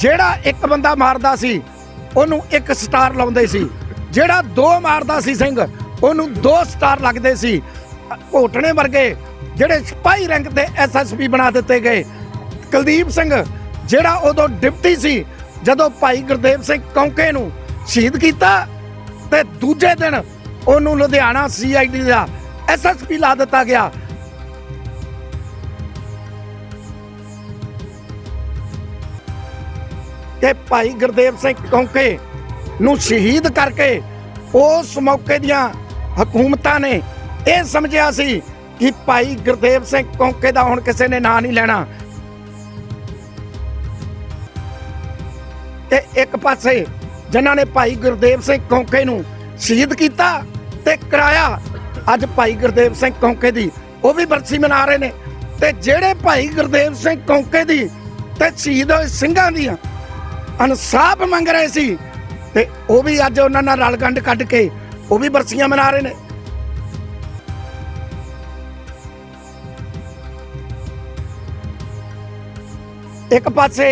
ਜਿਹੜਾ ਇੱਕ ਬੰਦਾ ਮਾਰਦਾ ਸੀ, ਉਹਨੂੰ ਇੱਕ ਸਟਾਰ ਲਾਉਂਦੇ ਸੀ। ਜਿਹੜਾ ਦੋ ਮਾਰਦਾ ਸੀ ਸਿੰਘ, ਉਹਨੂੰ ਦੋ ਸਟਾਰ ਲੱਗਦੇ ਸੀ। ਘੋਟਣੇ ਵਰਗੇ ਜਿਹੜੇ ਸਿਪਾਹੀ ਰੈਂਕ ਤੇ ਐਸਐਸਪੀ ਬਣਾ ਦਿੱਤੇ ਗਏ। ਕੁਲਦੀਪ ਸਿੰਘ ਜਿਹੜਾ ਉਦੋਂ ਡਿਪਟੀ ਸੀ, ਜਦੋਂ ਭਾਈ ਗੁਰਦੇਵ ਸਿੰਘ ਕੌਂਕੇ ਨੂੰ ਸ਼ਹੀਦ ਕੀਤਾ ਤੇ ਦੂਜੇ ਦਿਨ ਉਹਨੂੰ ਲੁਧਿਆਣਾ ਸੀਆਈਡੀ ਦਾ ਐਸਐਸਪੀ ਲਾ ਦਿੱਤਾ ਗਿਆ। ਤੇ ਭਾਈ ਗੁਰਦੇਵ ਸਿੰਘ ਕੌਂਕੇ ਨੂੰ ਸ਼ਹੀਦ ਕਰਕੇ ਉਸ ਮੌਕੇ ਦੀਆਂ ਹਕੂਮਤਾਂ ਨੇ ਇਹ ਸਮਝਿਆ ਸੀ ਕਿ ਭਾਈ ਗੁਰਦੇਵ ਸਿੰਘ ਕੌਂਕੇ ਦਾ ਹੁਣ ਕਿਸੇ ਨੇ ਨਾਂ ਨਹੀਂ ਲੈਣਾ। ਤੇ ਇੱਕ ਪਾਸੇ ਜਿਨ੍ਹਾਂ ਨੇ ਭਾਈ ਗੁਰਦੇਵ ਸਿੰਘ ਕੌਂਕੇ ਨੂੰ ਸ਼ਹੀਦ ਕੀਤਾ ਤੇ ਕਰਾਇਆ, ਅੱਜ ਭਾਈ ਗੁਰਦੇਵ ਸਿੰਘ ਕੌਂਕੇ ਦੀ ਉਹ ਵੀ ਬਰਸੀ ਮਨਾ ਰਹੇ ਨੇ। ਤੇ ਜਿਹੜੇ ਭਾਈ ਗੁਰਦੇਵ ਸਿੰਘ ਕੌਂਕੇ ਦੀ ਤੇ ਸ਼ਹੀਦ ਹੋਏ ਸਿੰਘਾਂ ਦੀਆਂ ਇਨਸਾਫ ਮੰਗ ਰਹੇ ਸੀ ਤੇ ਉਹ ਵੀ ਅੱਜ ਉਹਨਾਂ ਨਾਲ ਰਲਕੰਢ ਕੱਢ ਕੇ ਉਹ ਵੀ ਬਰਸੀਆਂ ਮਨਾ ਰਹੇ ਨੇ। ਇੱਕ ਪਾਸੇ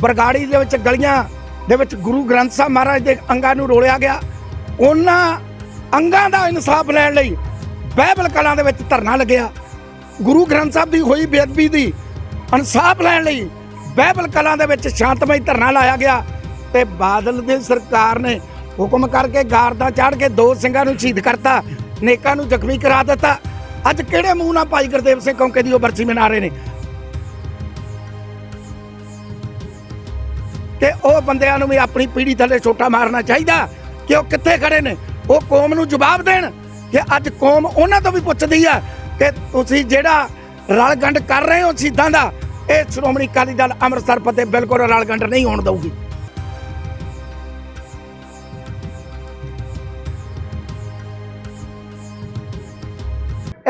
ਬਰਗਾੜੀ ਦੇ ਵਿੱਚ ਗਲੀਆਂ ਦੇ ਵਿੱਚ ਗੁਰੂ ਗ੍ਰੰਥ ਸਾਹਿਬ ਮਹਾਰਾਜ ਦੇ ਅੰਗਾਂ ਨੂੰ ਰੋਲਿਆ ਗਿਆ। ਉਹਨਾਂ ਅੰਗਾਂ ਦਾ ਇਨਸਾਫ ਲੈਣ ਲਈ ਬਾਈਬਲ ਕਲਾਂ ਦੇ ਵਿੱਚ ਧਰਨਾ ਲੱਗਿਆ। ਗੁਰੂ ਗ੍ਰੰਥ ਸਾਹਿਬ ਦੀ ਹੋਈ ਬੇਅਦਬੀ ਦੀ ਇਨਸਾਫ ਲੈਣ ਲਈ ਬਹਿਬਲ ਕਲਾਂ ਦੇ ਵਿੱਚ ਸ਼ਾਂਤਮਈ ਧਰਨਾ ਲਾਇਆ ਗਿਆ ਤੇ ਬਾਦਲ ਦੀ ਸਰਕਾਰ ਨੇ ਹੁਕਮ ਕਰਕੇ ਗਾਰਦਾਂ ਚਾੜ ਕੇ ਦੋ ਸਿੰਘਾਂ ਨੂੰ ਸ਼ਹੀਦ ਕਰਤਾ, ਨੇਕਾਂ ਨੂੰ ਜ਼ਖਮੀ ਕਰਾ ਦਿੱਤਾ। ਅੱਜ ਕਿਹੜੇ ਮੂੰਹ ਨਾਲ ਭਾਈ ਗੁਰਦੇਵ ਸਿੰਘ ਕੌਂਕੇ ਦੀ ਉਹ ਬਰਸੀ ਮਨਾ ਰਹੇ ਨੇ? ਕਿ ਉਹ ਬੰਦਿਆਂ ਨੂੰ ਵੀ ਆਪਣੀ ਪੀੜੀ ਥੱਲੇ ਛੋਟਾ ਮਾਰਨਾ ਚਾਹੀਦਾ ਕਿ ਉਹ ਕਿੱਥੇ ਖੜੇ ਨੇ? ਉਹ ਕੌਮ ਨੂੰ ਜਵਾਬ ਦੇਣ ਕਿ ਅੱਜ ਕੌਮ ਉਹਨਾਂ ਤੋਂ ਵੀ ਪੁੱਛਦੀ ਆ ਕਿ ਤੁਸੀਂ ਜਿਹੜਾ ਰਲ ਗੰਢ ਕਰ ਰਹੇ ਹੋ ਸ਼ਹੀਦਾਂ ਦਾ ਇਹ ਸ਼੍ਰੋਮਣੀ ਅਕਾਲੀ ਦਲ ਅੰਮ੍ਰਿਤਸਰ ਫਤਿਹ ਬਿਲਕੁਲ ਰਲ ਗੰਢ ਨਹੀਂ ਹੋਣ ਦਊਗੀ।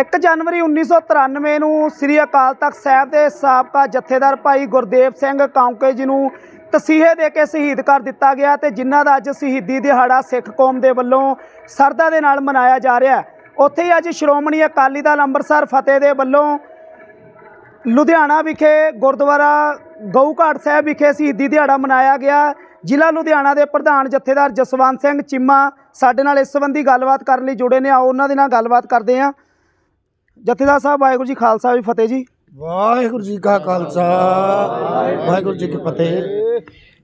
ਇੱਕ ਜਨਵਰੀ 1993 ਨੂੰ ਸ੍ਰੀ ਅਕਾਲ ਤਖਤ ਸਾਹਿਬ ਦੇ ਸਾਬਕਾ ਜਥੇਦਾਰ ਭਾਈ ਗੁਰਦੇਵ ਸਿੰਘ ਕਾਂਕੇ ਜੀ ਨੂੰ ਤਸੀਹੇ ਦੇ ਕੇ ਸ਼ਹੀਦ ਕਰ ਦਿੱਤਾ ਗਿਆ ਤੇ ਜਿਨ੍ਹਾਂ ਦਾ ਅੱਜ ਸ਼ਹੀਦੀ ਦਿਹਾੜਾ ਸਿੱਖ ਕੌਮ ਦੇ ਵੱਲੋਂ ਸਰਦਾ ਦੇ ਨਾਲ ਮਨਾਇਆ ਜਾ ਰਿਹਾ ਹੈ। ਉੱਥੇ ਹੀ ਅੱਜ ਸ਼੍ਰੋਮਣੀ ਅਕਾਲੀ ਦਲ ਅੰਮ੍ਰਿਤਸਰ ਫਤਿਹ ਦੇ ਵੱਲੋਂ ਲੁਧਿਆਣਾ ਵਿਖੇ ਗੁਰਦੁਆਰਾ ਗਊ ਘਾਟ ਸਾਹਿਬ ਵਿਖੇ ਸ਼ਹੀਦੀ ਦਿਹਾੜਾ ਮਨਾਇਆ ਗਿਆ। ਜ਼ਿਲ੍ਹਾ ਲੁਧਿਆਣਾ ਦੇ ਪ੍ਰਧਾਨ ਜਥੇਦਾਰ ਜਸਵੰਤ ਸਿੰਘ ਚਿੰਮਾ ਸਾਡੇ ਨਾਲ ਇਸ ਸੰਬੰਧੀ ਗੱਲਬਾਤ ਕਰਨ ਲਈ ਜੁੜੇ ਨੇ। ਆਓ ਉਹਨਾਂ ਦੇ ਨਾਲ ਗੱਲਬਾਤ ਕਰਦੇ ਹਾਂ। ਜਥੇਦਾਰ ਸਾਹਿਬ, ਵਾਹਿਗੁਰੂ ਜੀ ਖਾਲਸਾ ਜੀ ਫਤਿਹ ਜੀ। ਵਾਹਿਗੁਰੂ ਜੀ ਕਾ ਖਾਲਸਾ, ਵਾਹਿਗੁਰੂ ਜੀ ਕੀ ਫਤਿਹ।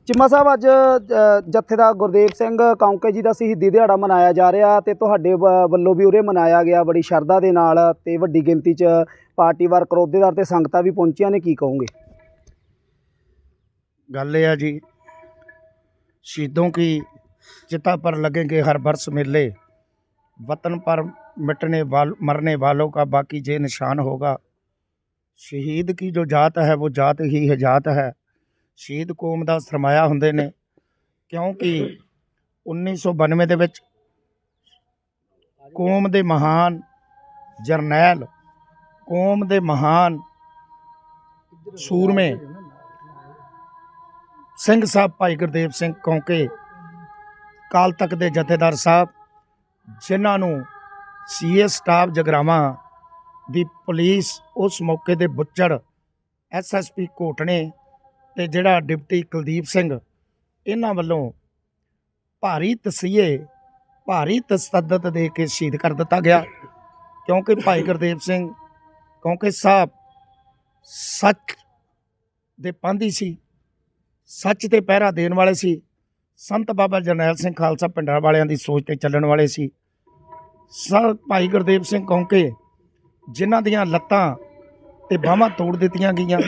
ਚਿੰਮਾ ਸਾਹਿਬ ਅੱਜ ਅ, ਜਥੇਦਾਰ ਗੁਰਦੇਵ ਸਿੰਘ ਕੌਂਕੇ ਜੀ ਦਾ ਸ਼ਹੀਦੀ ਦਿਹਾੜਾ ਮਨਾਇਆ ਜਾ ਰਿਹਾ ਤੇ ਤੁਹਾਡੇ ਵ- ਵੱਲੋਂ ਵੀ ਉਰੇ ਮਨਾਇਆ ਗਿਆ ਬੜੀ ਸ਼ਰਧਾ ਦੇ ਨਾਲ ਤੇ ਵੱਡੀ ਗਿਣਤੀ 'ਚ ਪਾਰਟੀ ਵਰਕਰ ਅਹੁਦੇਦਾਰ ਤੇ ਸੰਗਤਾਂ ਵੀ ਪਹੁੰਚੀਆਂ ਨੇ ਕੀ ਕਹੋਗੇ ਗੱਲ ਇਹ ਆ ਜੀ शहीदों की चिता पर लगेंगे हर वर्ष मेले वतन पर मिटने वाल मरने वालों का बाकी जे निशान होगा ਸ਼ਹੀਦ ਕੀ ਜੋ ਜਾਤ ਹੈ ਉਹ ਜਾਤ ਹੀ ਹੈ ਜਾਤ ਹੈ ਸ਼ਹੀਦ ਕੌਮ ਦਾ ਸਰਮਾਇਆ ਹੁੰਦੇ ਨੇ, ਕਿਉਂਕਿ 1992 ਦੇ ਵਿੱਚ ਕੌਮ ਦੇ ਮਹਾਨ ਜਰਨੈਲ, ਕੌਮ ਦੇ ਮਹਾਨ ਸੂਰਮੇ ਸਿੰਘ ਸਾਹਿਬ ਭਾਈ ਗੁਰਦੇਵ ਸਿੰਘ ਕੌਂਕੇ, ਕਾਲ ਤੱਕ ਦੇ ਜਥੇਦਾਰ ਸਾਹਿਬ, ਜਿਨ੍ਹਾਂ ਨੂੰ ਸੀਏ ਸਟਾਫ ਜਗਰਾਵਾਂ ਦੀ ਪੁਲਿਸ ਉਸ ਮੌਕੇ ਦੇ ਬੁੱਚੜ ਐਸਐਸਪੀ ਕੋਟਣੇ ਤੇ ਜਿਹੜਾ ਡਿਪਟੀ ਕੁਲਦੀਪ ਸਿੰਘ, ਇਹਨਾਂ ਵੱਲੋਂ ਭਾਰੀ ਤਸੀਹੇ, ਭਾਰੀ ਤਸੱਦਦ ਦੇ ਕੇ ਸ਼ਹੀਦ ਕਰ ਦਿੱਤਾ ਗਿਆ। ਕਿਉਂਕਿ ਭਾਈ ਗੁਰਦੇਵ ਸਿੰਘ ਕੌਂਕੇ ਸਾਹਿਬ ਸੱਚ ਦੇ ਪਾਂਦੀ ਸੀ, ਸੱਚ ਤੇ ਪਹਿਰਾ ਦੇਣ ਵਾਲੇ ਸੀ, ਸੰਤ ਬਾਬਾ ਜਰਨੈਲ ਸਿੰਘ ਖਾਲਸਾ ਪਿੰਡਾਂ ਵਾਲਿਆਂ ਦੀ ਸੋਚ ਤੇ ਚੱਲਣ ਵਾਲੇ ਸੀ। ਸਰ, ਭਾਈ ਗੁਰਦੇਵ ਸਿੰਘ ਕੌਂਕੇ ਜਿਨ੍ਹਾਂ ਦੀਆਂ ਲੱਤਾਂ ਤੇ ਬਾਹਾਂ ਤੋੜ ਦਿੱਤੀਆਂ ਗਈਆਂ,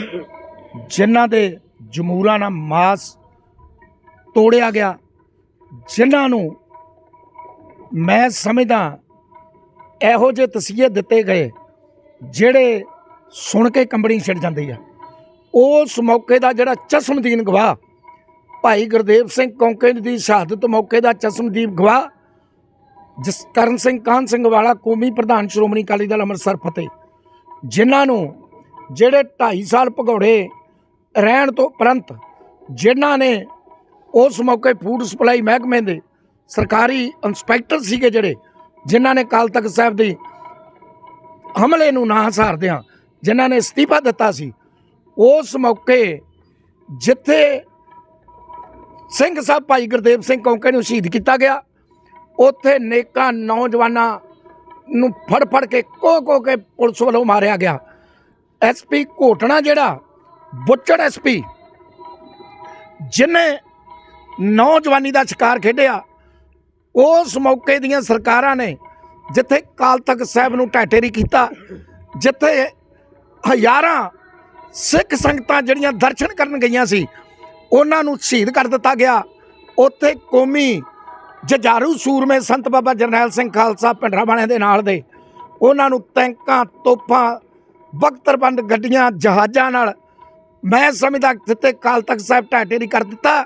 ਜਿਨ੍ਹਾਂ ਦੇ ਜਮੂਰਾਂ ਨਾਲ ਮਾਸ ਤੋੜਿਆ ਗਿਆ, ਜਿਨ੍ਹਾਂ ਨੂੰ ਮੈਂ ਸਮਝਦਾ ਇਹੋ ਜਿਹੇ ਤਸੀਹੇ ਦਿੱਤੇ ਗਏ, ਜਿਹੜੇ ਸੁਣ ਕੇ ਕੰਬਣੀ ਛਿੜ ਜਾਂਦੀ ਆ। ਉਸ ਮੌਕੇ ਦਾ ਜਿਹੜਾ ਚਸ਼ਮਦੀਨ ਗਵਾਹ ਭਾਈ ਗੁਰਦੇਵ ਸਿੰਘ ਕੌਂਕੇ ਦੀ ਸ਼ਹਾਦਤ ਮੌਕੇ ਦਾ ਚਸ਼ਮਦੀਪ ਗਵਾਹ ਜਸਕਰਨ ਸਿੰਘ, ਕਾਹਨ ਸਿੰਘ ਵਾਲਾ, ਕੌਮੀ ਪ੍ਰਧਾਨ ਸ਼੍ਰੋਮਣੀ ਅਕਾਲੀ ਦਲ ਅੰਮ੍ਰਿਤਸਰ ਫਤਿਹ, ਜਿਨ੍ਹਾਂ ਨੂੰ ਜਿਹੜੇ 2.5 ਸਾਲ ਭਗੌੜੇ ਰਹਿਣ ਤੋਂ ਉਪਰੰਤ ਜਿਨ੍ਹਾਂ ਨੇ ਉਸ ਮੌਕੇ ਫੂਡ ਸਪਲਾਈ ਮਹਿਕਮੇ ਦੇ ਸਰਕਾਰੀ ਇੰਸਪੈਕਟਰ ਸੀਗੇ ਜਿਹੜੇ, ਜਿਨ੍ਹਾਂ ਨੇ ਕਾਲ ਤਖਤ ਸਾਹਿਬ ਦੀ ਹਮਲੇ ਨੂੰ ਨਾ ਹਸਾਰਦਿਆਂ ਜਿਨ੍ਹਾਂ ਨੇ ਅਸਤੀਫਾ ਦਿੱਤਾ ਸੀ, ਉਸ ਮੌਕੇ ਜਿੱਥੇ ਸਿੰਘ ਸਾਹਿਬ ਭਾਈ ਗੁਰਦੇਵ ਸਿੰਘ ਕੌਂਕੇ ਨੂੰ ਸ਼ਹੀਦ ਕੀਤਾ ਗਿਆ, ਉੱਥੇ ਨੇਕਾਂ ਨੌਜਵਾਨਾਂ ਨੂੰ ਫੜ ਫੜ ਕੇ ਕੋ ਕੋ ਕੇ ਪੁਲਿਸ ਵੱਲੋਂ ਮਾਰਿਆ ਗਿਆ। ਐਸਪੀ ਘੋਟਣਾ ਜਿਹੜਾ ਬੁੱਚੜ ਐਸਪੀ ਜਿਨੇ ਨੌਜਵਾਨੀ ਦਾ ਸ਼ਿਕਾਰ ਖੇਡਿਆ, ਉਸ ਮੌਕੇ ਦੀਆਂ ਸਰਕਾਰਾਂ ਨੇ ਜਿੱਥੇ ਕਾਲ ਤਖਤ ਸਾਹਿਬ ਨੂੰ ਟੈਟੇਰੀ ਕੀਤਾ, ਜਿੱਥੇ ਹਜ਼ਾਰਾਂ ਸਿੱਖ ਸੰਗਤਾਂ ਜਿਹੜੀਆਂ ਦਰਸ਼ਨ ਕਰਨ ਗਈਆਂ ਸੀ, ਉਹਨਾਂ ਨੂੰ ਸ਼ਹੀਦ ਕਰ ਦਿੱਤਾ ਗਿਆ। ਉੱਥੇ ਕੌਮੀ ਜਜਾਰੂ ਸੂਰਮੇ ਸੰਤ ਬਾਬਾ ਜਰਨੈਲ ਸਿੰਘ ਖਾਲਸਾ ਪਿੰਡਰਾ ਵਾਲਿਆਂ ਦੇ ਨਾਲ ਦੇ, ਉਹਨਾਂ ਨੂੰ ਟੈਂਕਾਂ, ਤੋਪਾਂ, ਬਖਤਰਬੰਦ ਗੱਡੀਆਂ, ਜਹਾਜ਼ਾਂ ਨਾਲ ਮੈਂ ਸਮਝਦਾ ਜਿੱਥੇ ਕਾਲ ਤਖਤ ਸਾਹਿਬ ਢਾਟੇ ਨਹੀਂ ਕਰ ਦਿੱਤਾ,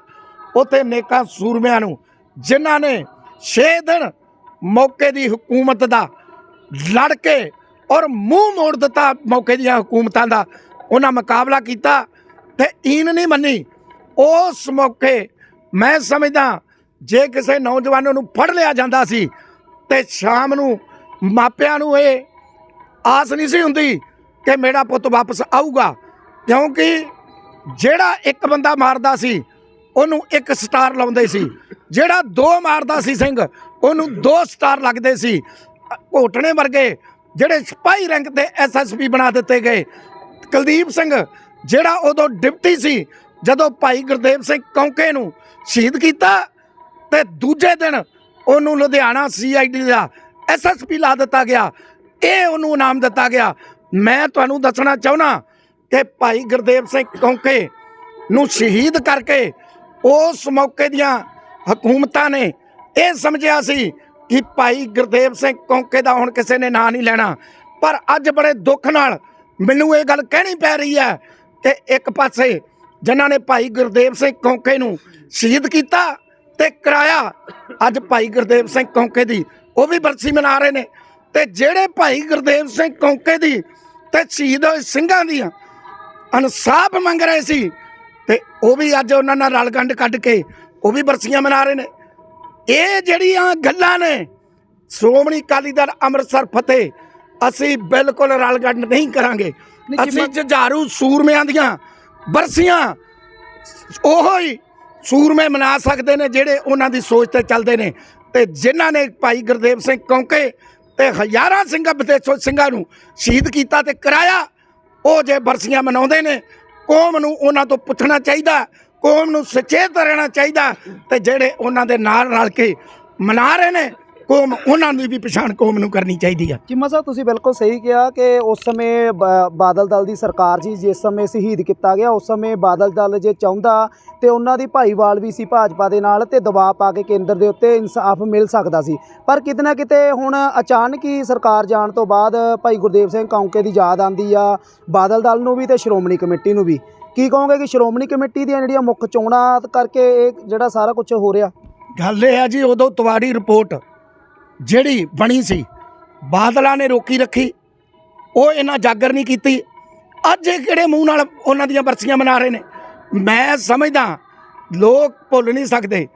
ਉੱਥੇ ਨੇਕਾਂ ਸੂਰਮਿਆਂ ਨੂੰ, ਜਿਨ੍ਹਾਂ ਨੇ 6 ਦਿਨ ਮੌਕੇ ਦੀ ਹਕੂਮਤ ਦਾ ਲੜ ਕੇ ਔਰ ਮੂੰਹ ਮੋੜ ਦਿੱਤਾ ਮੌਕੇ ਦੀਆਂ ਹਕੂਮਤਾਂ ਦਾ, ਉਹਨਾਂ ਮੁਕਾਬਲਾ ਕੀਤਾ ਤੇ ਈਨ ਨਹੀਂ ਮੰਨੀ। ਉਸ ਮੌਕੇ ਮੈਂ ਸਮਝਦਾ ਜੇ ਕਿਸੇ ਨੌਜਵਾਨ ਨੂੰ ਫੜ ਲਿਆ ਜਾਂਦਾ ਸੀ ਤੇ ਸ਼ਾਮ ਨੂੰ ਮਾਪਿਆਂ ਨੂੰ ਇਹ ਆਸ ਨਹੀਂ ਸੀ ਹੁੰਦੀ ਕਿ ਮੇਰਾ ਪੁੱਤ ਵਾਪਸ ਆਊਗਾ। ਕਿਉਂਕਿ ਜਿਹੜਾ ਇੱਕ ਬੰਦਾ ਮਾਰਦਾ ਸੀ, ਉਹਨੂੰ ਇੱਕ ਸਟਾਰ ਲਾਉਂਦੇ ਸੀ। ਜਿਹੜਾ ਦੋ ਮਾਰਦਾ ਸੀ ਸਿੰਘ, ਉਹਨੂੰ ਦੋ ਸਟਾਰ ਲੱਗਦੇ ਸੀ। ਘੋਟਣੇ ਵਰਗੇ ਜਿਹੜੇ ਸਿਪਾਹੀ ਰੈਂਕ ਤੇ ਐਸਐਸਪੀ ਬਣਾ ਦਿੱਤੇ ਗਏ। ਕੁਲਦੀਪ ਸਿੰਘ, ਜਿਹੜਾ ਉਦੋਂ ਡਿਪਟੀ ਸੀ, ਜਦੋਂ ਭਾਈ ਗੁਰਦੇਵ ਸਿੰਘ ਕੌਂਕੇ ਨੂੰ ਸ਼ਹੀਦ ਕੀਤਾ ਤੇ ਦੂਜੇ ਦਿਨ ਉਹਨੂੰ ਲੁਧਿਆਣਾ ਸੀਆਈਡੀ ਦਾ ਐਸਐਸਪੀ ਲਾ ਦਿੱਤਾ ਗਿਆ। ਇਹ ਉਹਨੂੰ ਇਨਾਮ ਦਿੱਤਾ ਗਿਆ। ਮੈਂ ਤੁਹਾਨੂੰ ਦੱਸਣਾ ਚਾਹੁੰਦਾ ਕਿ ਭਾਈ ਗੁਰਦੇਵ ਸਿੰਘ ਕੌਂਕੇ ਨੂੰ ਸ਼ਹੀਦ ਕਰਕੇ ਉਸ ਮੌਕੇ ਦੀਆਂ ਹਕੂਮਤਾਂ ਨੇ ਇਹ ਸਮਝਿਆ ਸੀ ਕਿ ਭਾਈ ਗੁਰਦੇਵ ਸਿੰਘ ਕੌਂਕੇ ਦਾ ਹੁਣ ਕਿਸੇ ਨੇ ਨਾਂ ਨਹੀਂ ਲੈਣਾ। ਪਰ ਅੱਜ ਬੜੇ ਦੁੱਖ ਨਾਲ ਮੈਨੂੰ ਇਹ ਗੱਲ ਕਹਿਣੀ ਪੈ ਰਹੀ ਹੈ ਕਿ ਇੱਕ ਪਾਸੇ ਜਿਨ੍ਹਾਂ ਨੇ ਭਾਈ ਗੁਰਦੇਵ ਸਿੰਘ ਕੌਂਕੇ ਨੂੰ ਸ਼ਹੀਦ ਕੀਤਾ ਤੇ ਕਰਾਇਆ, ਅੱਜ ਭਾਈ ਗੁਰਦੇਵ ਸਿੰਘ ਕੌਂਕੇ ਦੀ ਉਹ ਵੀ ਬਰਸੀ ਮਨਾ ਰਹੇ ਨੇ। ਤੇ ਜਿਹੜੇ ਭਾਈ ਗੁਰਦੇਵ ਸਿੰਘ ਕੌਂਕੇ ਦੀ ਤੇ ਸ਼ਹੀਦ ਹੋਏ ਸਿੰਘਾਂ ਦੀਆਂ ਇਨਸਾਫ ਮੰਗ ਰਹੇ ਸੀ ਤੇ ਉਹ ਵੀ ਅੱਜ ਉਹਨਾਂ ਨਾਲ ਰਲਗੰਡ ਕੱਢ ਕੇ ਉਹ ਵੀ ਬਰਸੀਆਂ ਮਨਾ ਰਹੇ ਨੇ। ਇਹ ਜਿਹੜੀਆਂ ਗੱਲਾਂ ਨੇ ਸ਼੍ਰੋਮਣੀ ਅਕਾਲੀ ਦਲ ਅੰਮ੍ਰਿਤਸਰ ਫਤਿਹ ਅਸੀਂ ਬਿਲਕੁਲ ਰਲਗੰਡ ਨਹੀਂ ਕਰਾਂਗੇ। ਅਸੀਂ ਜੁਝਾਰੂ ਸੂਰਮਿਆਂ ਦੀਆਂ ਬਰਸੀਆਂ ਉਹੋ ਹੀ ਸੂਰਮੇ ਮਨਾ ਸਕਦੇ ਨੇ ਜਿਹੜੇ ਉਹਨਾਂ ਦੀ ਸੋਚ ਤੇ ਚੱਲਦੇ ਨੇ। ਤੇ ਜਿਨ੍ਹਾਂ ਨੇ ਭਾਈ ਗੁਰਦੇਵ ਸਿੰਘ ਕੌਂਕੇ ਤੇ ਹਜ਼ਾਰਾਂ ਸਿੰਘਾਂ ਵਿਦੇਸ਼ੋਂ ਸਿੰਘਾਂ ਨੂੰ ਸ਼ਹੀਦ ਕੀਤਾ ਤੇ ਕਰਾਇਆ ਉਹ ਜੇ ਬਰਸੀਆਂ ਮਨਾਉਂਦੇ ਨੇ, ਕੌਮ ਨੂੰ ਉਹਨਾਂ ਤੋਂ ਪੁੱਛਣਾ ਚਾਹੀਦਾ, ਕੌਮ ਨੂੰ ਸੁਚੇਤ ਰਹਿਣਾ ਚਾਹੀਦਾ ਤੇ ਜਿਹੜੇ ਉਹਨਾਂ ਦੇ ਨਾਲ ਰਲ ਕੇ ਮਨਾ ਰਹੇ ਨੇ ਕੌਮ ਉਹਨਾਂ ਦੀ ਵੀ ਪਛਾਣ ਕੌਮ ਨੂੰ ਕਰਨੀ ਚਾਹੀਦੀ ਆ। ਚਿੰਮਾ ਸਾਹਿਬ ਤੁਸੀਂ ਬਿਲਕੁਲ ਸਹੀ ਕਿਹਾ ਕਿ ਉਸ ਸਮੇਂ ਬਾਦਲ ਦਲ ਦੀ ਸਰਕਾਰ ਸੀ ਜਿਸ ਸਮੇਂ ਸ਼ਹੀਦ ਕੀਤਾ ਗਿਆ ਉਸ ਸਮੇਂ ਬਾਦਲ ਦਲ ਜੇ ਚਾਹੁੰਦਾ ਤੇ ਉਹਨਾਂ ਦੀ ਭਾਈਵਾਲ ਵੀ ਸੀ ਭਾਜਪਾ ਦੇ ਨਾਲ ਤੇ ਦਬਾਅ ਪਾ ਕੇ ਕੇਂਦਰ ਦੇ ਉੱਤੇ ਇਨਸਾਫ ਮਿਲ ਸਕਦਾ ਸੀ। ਪਰ ਕਿਤੇ ਨਾ ਕਿਤੇ ਹੁਣ ਅਚਾਨਕ ਹੀ ਸਰਕਾਰ ਜਾਣ ਤੋਂ ਬਾਅਦ ਭਾਈ ਗੁਰਦੇਵ ਸਿੰਘ ਕੌਂਕੇ ਦੀ ਯਾਦ ਆਂਦੀ ਆ ਬਾਦਲ ਦਲ ਨੂੰ ਵੀ ਤੇ ਸ਼੍ਰੋਮਣੀ ਕਮੇਟੀ ਨੂੰ ਵੀ। ਕੀ ਕਹੋਗੇ ਕਿ ਸ਼੍ਰੋਮਣੀ ਕਮੇਟੀ ਦੀਆਂ ਜਿਹੜੀਆਂ ਮੁੱਖ ਚੋਣਾਂ ਕਰਕੇ ਇਹ ਜਿਹੜਾ ਸਾਰਾ ਕੁਝ ਹੋ ਰਿਹਾ? ਗੱਲ ਇਹ ਆ ਜੀ ਉਦੋਂ ਤਵਾੜੀ ਰਿਪੋਰਟ ਜਿਹੜੀ ਬਣੀ ਸੀ, ਬਾਦਲਾਂ ਨੇ ਰੋਕੀ ਰੱਖੀ, ਉਹ ਇਹਨਾਂ ਜਾਗਰ ਨਹੀਂ ਕੀਤੀ। ਅੱਜ ਇਹ ਕਿਹੜੇ ਮੂੰਹ ਨਾਲ ਉਹਨਾਂ ਦੀਆਂ ਬਰਸੀਆਂ ਮਨਾ ਰਹੇ ਨੇ? ਮੈਂ ਸਮਝਦਾ, ਲੋਕ ਭੁੱਲ ਨਹੀਂ ਸਕਦੇ।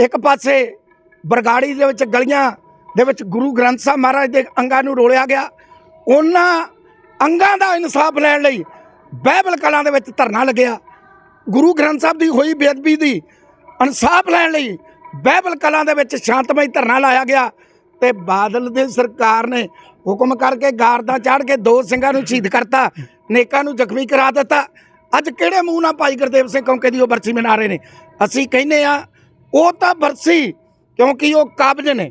ਇੱਕ ਪਾਸੇ ਬਰਗਾੜੀ ਦੇ ਵਿੱਚ ਗਲੀਆਂ ਦੇ ਵਿੱਚ ਗੁਰੂ ਗ੍ਰੰਥ ਸਾਹਿਬ ਮਹਾਰਾਜ ਦੇ ਅੰਗਾਂ ਨੂੰ ਰੋਲਿਆ ਗਿਆ। ਉਹਨਾਂ ਅੰਗਾਂ ਦਾ ਇਨਸਾਫ ਲੈਣ ਲਈ ਬਾਈਬਲ ਕਲਾਂ ਦੇ ਵਿੱਚ ਧਰਨਾ ਲੱਗਿਆ। ਗੁਰੂ ਗ੍ਰੰਥ ਸਾਹਿਬ ਦੀ ਹੋਈ ਬੇਅਦਬੀ ਦੀ ਇਨਸਾਫ ਲੈਣ ਲਈ ਬਾਈਬਲ ਕਲਾਂ ਦੇ ਵਿੱਚ ਸ਼ਾਂਤਮਈ ਧਰਨਾ ਲਾਇਆ ਗਿਆ। ਤੇ ਬਾਦਲ ਦੀ ਸਰਕਾਰ ਨੇ ਹੁਕਮ ਕਰਕੇ ਗਾਰਦਾਂ ਚਾੜ ਕੇ ਦੋ ਸਿੰਘਾਂ ਨੂੰ ਸ਼ਹੀਦ ਕਰਤਾ, ਨੇਕਾਂ ਨੂੰ ਜ਼ਖਮੀ ਕਰਾ ਦਿੱਤਾ। ਅੱਜ ਕਿਹੜੇ ਮੂੰਹ ਨਾਲ ਭਾਈ ਗੁਰਦੇਵ ਸਿੰਘ ਕੌਂਕੇ ਦੀ ਉਹ ਬਰਸੀ ਮਨਾ ਰਹੇ ਨੇ? ਅਸੀਂ ਕਹਿੰਦੇ ਆ ਉਹ ਤਾਂ ਬਰਸੀ ਕਿਉਂਕਿ ਉਹ ਕਾਬਜ ਨੇ।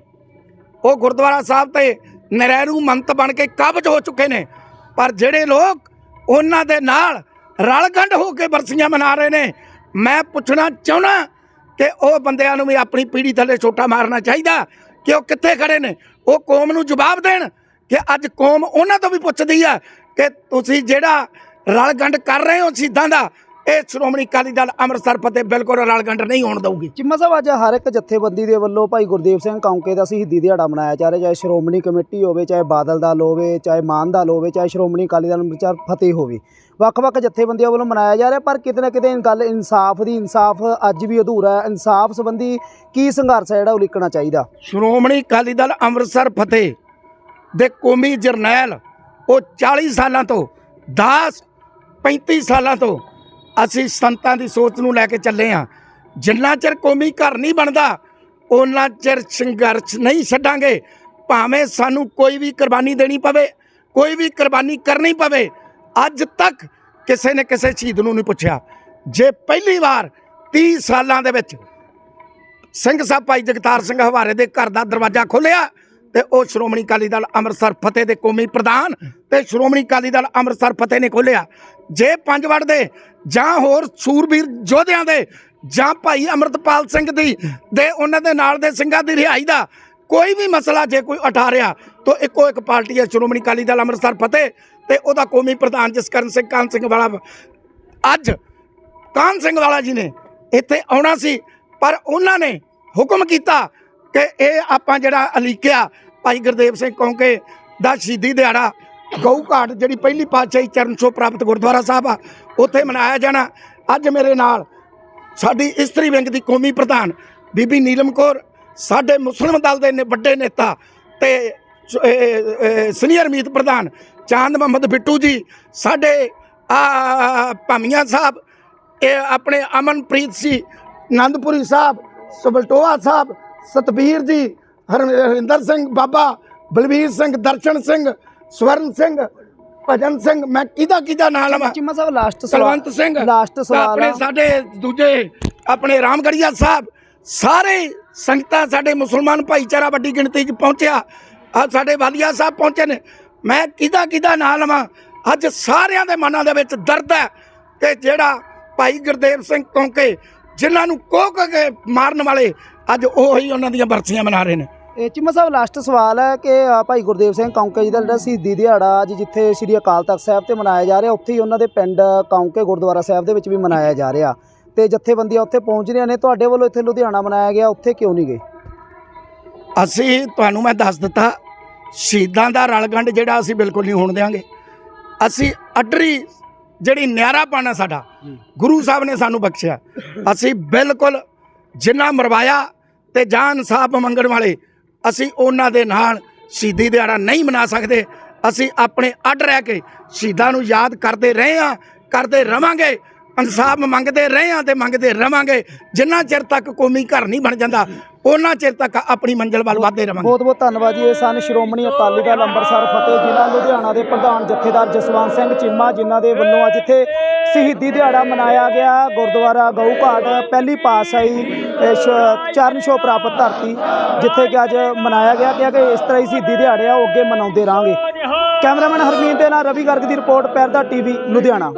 ਉਹ ਗੁਰਦੁਆਰਾ ਸਾਹਿਬ ਤੇ ਨਰੈਰੂ ਮੰਤ ਬਣ ਕੇ ਕਾਬਜ ਹੋ ਚੁੱਕੇ ਨੇ। ਪਰ ਜਿਹੜੇ ਲੋਕ ਉਹਨਾਂ ਦੇ ਨਾਲ ਰਲਗੰਡ ਹੋ ਕੇ ਬਰਸੀਆਂ ਮਨਾ ਰਹੇ ਨੇ, ਮੈਂ ਪੁੱਛਣਾ ਚਾਹੁੰਦਾ ਕਿ ਉਹ ਬੰਦਿਆਂ ਨੂੰ ਵੀ ਆਪਣੀ ਪੀੜੀ ਥੱਲੇ ਛੋਟਾ ਮਾਰਨਾ ਚਾਹੀਦਾ। ਕਿ ਉਹ ਕਿੱਥੇ ਖੜੇ ਨੇ? ਉਹ ਕੌਮ ਨੂੰ ਜਵਾਬ ਦੇਣ ਕਿ ਅੱਜ ਕੌਮ ਉਹਨਾਂ ਤੋਂ ਵੀ ਪੁੱਛਦੀ ਆ ਕਿ ਤੁਸੀਂ ਜਿਹੜਾ ਰਲਗੰਡ ਕਰ ਰਹੇ ਹੋ ਸਿੱਧਾਂ ਦਾ, ਇਹ ਸ਼੍ਰੋਮਣੀ ਅਕਾਲੀ ਦਲ ਅੰਮ੍ਰਿਤਸਰ ਫਤਿਹ ਬਿਲਕੁਲ ਰਲਗੰਡ ਨਹੀਂ ਹੋਣ ਦਊਗੀ। ਚਿੰਮਾ ਸਾਹਿਬ, ਅੱਜ ਹਰ ਇੱਕ ਜਥੇਬੰਦੀ ਦੇ ਵੱਲੋਂ ਭਾਈ ਗੁਰਦੇਵ ਸਿੰਘ ਕੌਂਕੇ ਦਾ ਸ਼ਹੀਦੀ ਦਿਹਾੜਾ ਮਨਾਇਆ ਜਾ ਰਿਹਾ, ਚਾਹੇ ਸ਼੍ਰੋਮਣੀ ਕਮੇਟੀ ਹੋਵੇ, ਚਾਹੇ ਬਾਦਲ ਦਲ ਹੋਵੇ, ਚਾਹੇ ਮਾਨ ਦਲ ਹੋਵੇ, ਚਾਹੇ ਸ਼੍ਰੋਮਣੀ ਅਕਾਲੀ ਦਲ ਅੰਮ੍ਰਿਤਸਰ ਫਤਿਹ ਹੋਵੇ। ਵੱਖ-ਵੱਖ ਜਥੇਬੰਦੀਆਂ ਵੱਲੋਂ ਮਨਾਇਆ ਜਾ ਰਿਹਾ, ਪਰ ਕਿਤੇ ਨਾ ਕਿਤੇ ਗੱਲ ਇਨਸਾਫ ਦੀ, ਇਨਸਾਫ ਅੱਜ ਵੀ ਅਧੂਰਾ ਹੈ। ਇਨਸਾਫ ਸੰਬੰਧੀ ਕੀ ਸੰਘਰਸ਼ ਹੈ ਜਿਹੜਾ ਉਹ ਲਿਖਣਾ ਚਾਹੀਦਾ? ਸ਼੍ਰੋਮਣੀ ਅਕਾਲੀ ਦਲ ਅੰਮ੍ਰਿਤਸਰ ਫਤਿਹ ਦੇ ਕੌਮੀ ਜਰਨੈਲ, ਉਹ 40 ਸਾਲਾਂ ਤੋਂ 10 35 ਸਾਲਾਂ ਤੋਂ ਅਸੀਂ ਸੰਤਾਂ ਦੀ ਸੋਚ ਨੂੰ ਲੈ ਕੇ ਚੱਲੇ ਆ ਜਿੰਨਾ ਚਿਰ ਕੌਮੀ ਘਰ ਨਹੀਂ ਬਣਦਾ ਉਹਨਾਂ ਚਿਰ ਸੰਘਰਸ਼ ਨਹੀਂ ਛੱਡਾਂਗੇ। ਭਾਵੇਂ ਸਾਨੂੰ ਕੋਈ ਵੀ ਕੁਰਬਾਨੀ ਦੇਣੀ ਪਵੇ, ਕੋਈ ਵੀ ਕੁਰਬਾਨੀ ਕਰਨੀ ਪਵੇ ਅੱਜ ਤੱਕ ਕਿਸੇ ਨੇ ਕਿਸੇ ਸ਼ਹੀਦ ਨੂੰ ਨਹੀਂ ਪੁੱਛਿਆ। ਜੇ ਪਹਿਲੀ ਵਾਰ 30 ਸਾਲਾਂ ਦੇ ਵਿੱਚ ਸਿੰਘ ਸਾਹਿਬ ਭਾਈ ਜਗਤਾਰ ਸਿੰਘ ਹਵਾਰੇ ਦੇ ਘਰ ਦਾ ਦਰਵਾਜ਼ਾ ਖੋਲ੍ਹਿਆ ਤੇ ਉਹ ਸ਼੍ਰੋਮਣੀ ਅਕਾਲੀ ਦਲ ਅੰਮ੍ਰਿਤਸਰ ਫਤਿਹ ਦੇ ਕੌਮੀ ਪ੍ਰਧਾਨ ਤੇ ਸ਼੍ਰੋਮਣੀ ਅਕਾਲੀ ਦਲ ਅੰਮ੍ਰਿਤਸਰ ਫਤਿਹ ਨੇ ਖੋਲ੍ਹਿਆ। ਜੇ ਪੰਜਵੜ ਦੇ ਜਾਂ ਹੋਰ ਸੂਰਬੀਰ ਯੋਧਿਆਂ ਦੇ ਜਾਂ ਭਾਈ ਅਮਰਤਪਾਲ ਸਿੰਘ ਦੀ, ਦੇ ਉਹਨਾਂ ਦੇ ਨਾਲ ਦੇ ਸਿੰਘਾਂ ਦੀ ਰਿਹਾਈ ਦਾ ਕੋਈ ਵੀ ਮਸਲਾ ਜੇ ਕੋਈ ਉਠਾ ਰਿਹਾ ਤਾਂ ਇੱਕੋ ਇੱਕ ਪਾਰਟੀ ਹੈ, ਸ਼੍ਰੋਮਣੀ ਅਕਾਲੀ ਦਲ ਅੰਮ੍ਰਿਤਸਰ ਫਤਿਹ ਤੇ ਉਹਦਾ ਕੌਮੀ ਪ੍ਰਧਾਨ ਜਸਕਰਨ ਸਿੰਘ ਕਾਨ ਸਿੰਘ ਵਾਲਾ ਅੱਜ ਕਾਨ ਸਿੰਘ ਵਾਲਾ ਜੀ ਨੇ ਇੱਥੇ ਆਉਣਾ ਸੀ, ਪਰ ਉਹਨਾਂ ਨੇ ਹੁਕਮ ਕੀਤਾ ਕਿ ਇਹ ਆਪਾਂ ਜਿਹੜਾ ਅਲੀਕਿਆ, ਭਾਈ ਗੁਰਦੇਵ ਸਿੰਘ ਕੌਂਕੇ ਦਾ ਸ਼ਹੀਦੀ ਦਿਹਾੜਾ ਗਊ ਘਾਟ ਜਿਹੜੀ ਪਹਿਲੀ ਪਾਤਸ਼ਾਹੀ ਚਰਨ ਛੋਹ ਪ੍ਰਾਪਤ ਗੁਰਦੁਆਰਾ ਸਾਹਿਬ ਆ, ਉੱਥੇ ਮਨਾਇਆ ਜਾਣਾ। ਅੱਜ ਮੇਰੇ ਨਾਲ ਸਾਡੀ ਇਸਤਰੀ ਵਿੰਗ ਦੀ ਕੌਮੀ ਪ੍ਰਧਾਨ ਬੀਬੀ ਨੀਲਮ ਕੌਰ ਸਾਡੇ ਮੁਸਲਿਮ ਦਲ ਦੇ ਨੇ ਵੱਡੇ ਨੇਤਾ ਤੇ ਸੀਨੀਅਰ ਮੀਤ ਪ੍ਰਧਾਨ ਚਾਂਦ ਮੁਹੰਮਦ ਬਿੱਟੂ ਜੀ ਸਾਡੇ ਆ ਭਾਮੀਆਂ ਸਾਹਿਬ ਇਹ ਆਪਣੇ ਅਮਨਪ੍ਰੀਤ ਸੀ ਆਨੰਦਪੁਰੀ ਸਾਹਿਬ ਸਬਲਟੋਆ ਸਾਹਿਬ ਸਤਬੀਰ ਜੀ ਹਰ- ਹਰਿੰਦਰ ਸਿੰਘ ਬਾਬਾ ਬਲਵੀਰ ਸਿੰਘ ਦਰਸ਼ਨ ਸਿੰਘ ਸਵਰਨ ਸਿੰਘ ਭਜਨ ਸਿੰਘ ਮੈਂ ਕਿਹਦਾ ਕਿਹਦਾ ਨਾਂ ਲਵਾਂ ਚਿੰਮਾ ਸਾਹਿਬ ਲਾਸਟ ਕੁਲਵੰਤ ਸਿੰਘ ਲਾਸਟ ਸਵਾਲ ਆਪਣੇ। ਸਾਡੇ ਦੂਜੇ ਆਪਣੇ ਰਾਮਗੜੀਆ ਸਾਹਿਬ ਸਾਰੇ ਸੰਗਤਾਂ ਸਾਡੇ ਮੁਸਲਮਾਨ ਭਾਈਚਾਰਾ ਵੱਡੀ ਗਿਣਤੀ 'ਚ ਪਹੁੰਚਿਆ। ਆ ਸਾਡੇ ਵਾਲੀਆ ਸਾਹਿਬ ਪਹੁੰਚੇ ਨੇ। ਮੈਂ ਕਿਹਦਾ ਕਿਹਦਾ ਨਾਂ ਲਵਾਂ? ਅੱਜ ਸਾਰਿਆਂ ਦੇ ਮਨਾਂ ਦੇ ਵਿੱਚ ਦਰਦ ਹੈ ਕਿ ਜਿਹੜਾ ਭਾਈ ਗੁਰਦੇਵ ਸਿੰਘ ਕੌਂਕੇ, ਜਿਨ੍ਹਾਂ ਨੂੰ ਕੋਕ ਕੇ ਮਾਰਨ ਵਾਲੇ ਅੱਜ ਉਹੀ ਉਹਨਾਂ ਦੀਆਂ ਬਰਸੀਆਂ ਮਨਾ ਰਹੇ ਨੇ। ਇਹ ਚਿੰਮਾ ਸਾਹਿਬ ਲਾਸਟ ਸਵਾਲ ਹੈ ਕਿ ਭਾਈ ਗੁਰਦੇਵ ਸਿੰਘ ਕੌਂਕੇ ਜੀ ਦਾ ਜਿਹੜਾ ਸ਼ਹੀਦੀ ਦਿਹਾੜਾ ਅੱਜ ਜਿੱਥੇ ਸ੍ਰੀ ਅਕਾਲ ਤਖਤ ਸਾਹਿਬ ਤੇ ਮਨਾਇਆ ਜਾ ਰਿਹਾ, ਉੱਥੇ ਹੀ ਉਹਨਾਂ ਦੇ ਪਿੰਡ ਕੌਂਕੇ ਗੁਰਦੁਆਰਾ ਸਾਹਿਬ ਦੇ ਵਿੱਚ ਵੀ ਮਨਾਇਆ ਜਾ ਰਿਹਾ। ਤੇ ਜਥੇਬੰਦੀਆਂ ਉੱਥੇ ਪਹੁੰਚ ਰਹੀਆਂ ਨੇ। ਤੁਹਾਡੇ ਵੱਲੋਂ ਇੱਥੇ ਲੁਧਿਆਣਾ ਮਨਾਇਆ ਗਿਆ ਉੱਥੇ ਕਿਉਂ ਨਹੀਂ ਗਏ? ਅਸੀਂ ਤੁਹਾਨੂੰ ਮੈਂ ਦੱਸ ਦਿੱਤਾ ਸ਼ਹੀਦਾਂ ਦਾ ਰਲਗੰਡ ਜਿਹੜਾ ਅਸੀਂ ਬਿਲਕੁਲ ਨਹੀਂ ਹੋਣ ਦੇਵਾਂਗੇ ਅਸੀਂ ਅਡਰੀ ਜਿਹੜੀ ਨਿਆਰਾਪਣ ਹੈ ਸਾਡਾ ਗੁਰੂ ਸਾਹਿਬ ਨੇ ਸਾਨੂੰ ਬਖਸ਼ਿਆ। ਅਸੀਂ ਬਿਲਕੁਲ ਜਿੰਨਾ ਮਰਵਾਇਆ ਤੇ ਜਾਂ ਇਨਸਾਫ ਮੰਗਣ ਵਾਲੇ ਅਸੀਂ ਉਹਨਾਂ ਦੇ ਨਾਲ ਸ਼ਹੀਦੀ ਦਿਹਾੜਾ ਨਹੀਂ ਮਨਾ ਸਕਦੇ। ਅਸੀਂ ਆਪਣੇ ਅੱਡ ਰਹਿ ਕੇ ਸ਼ਹੀਦਾਂ ਨੂੰ ਯਾਦ ਕਰਦੇ ਰਹੇ ਹਾਂ ਕਰਦੇ ਰਵਾਂਗੇ। ਇਨਸਾਫ ਮੰਗਦੇ ਰਹੇ ਹਾਂ ਤੇ ਮੰਗਦੇ ਰਵਾਂਗੇ। ਜਿੰਨਾ ਚਿਰ ਤੱਕ ਕੌਮੀ ਘਰ ਨਹੀਂ ਬਣ ਜਾਂਦਾ ਉਹਨਾਂ ਚਿਰ ਤੱਕ ਆਪਣੀ ਮੰਜ਼ਿਲ ਵੱਲ ਵਧਦੇ ਰਵਾਂਗੇ। ਬਹੁਤ ਬਹੁਤ ਧੰਨਵਾਦ ਜੀ। ਇਹ ਸਨ ਸ਼੍ਰੋਮਣੀ ਅਕਾਲੀ ਦਲ ਅੰਮ੍ਰਿਤਸਰ ਫਤਿਹ ਜ਼ਿਲ੍ਹਾ ਲੁਧਿਆਣਾ ਦੇ ਪ੍ਰਧਾਨ ਜਥੇਦਾਰ ਜਸਵੰਤ ਸਿੰਘ ਚੀਮਾ ਜਿਨ੍ਹਾਂ ਦੇ ਵੱਲੋਂ ਅੱਜ ਇੱਥੇ ਸ਼ਹੀਦੀ ਦਿਹਾੜਾ ਮਨਾਇਆ ਗਿਆ। ਗੁਰਦੁਆਰਾ ਗਊ ਘਾਟ ਪਹਿਲੀ ਪਾਤਸ਼ਾਹੀ ਅ, ਸ਼- ਚਰਨ ਛੋਹ ਪ੍ਰਾਪਤ ਧਰਤੀ ਜਿੱਥੇ ਕਿ ਅੱਜ ਮਨਾਇਆ ਗਿਆ ਕਿ ਇਸ ਤਰ੍ਹਾਂ ਹੀ ਸ਼ਹੀਦੀ ਦਿਹਾੜੇ ਆ ਉਹ ਅੱਗੇ ਮਨਾਉਂਦੇ ਰਹਾਂਗੇ। ਕੈਮਰਾਮੈਨ ਹਰਮੀਤ ਦੇ ਨਾਲ ਰਵੀ ਗਰਗ ਦੀ ਰਿਪੋਰਟ ਪੈਰ ਪੈਰਦਾ ਟੀਵੀ ਲੁਧਿਆਣਾ।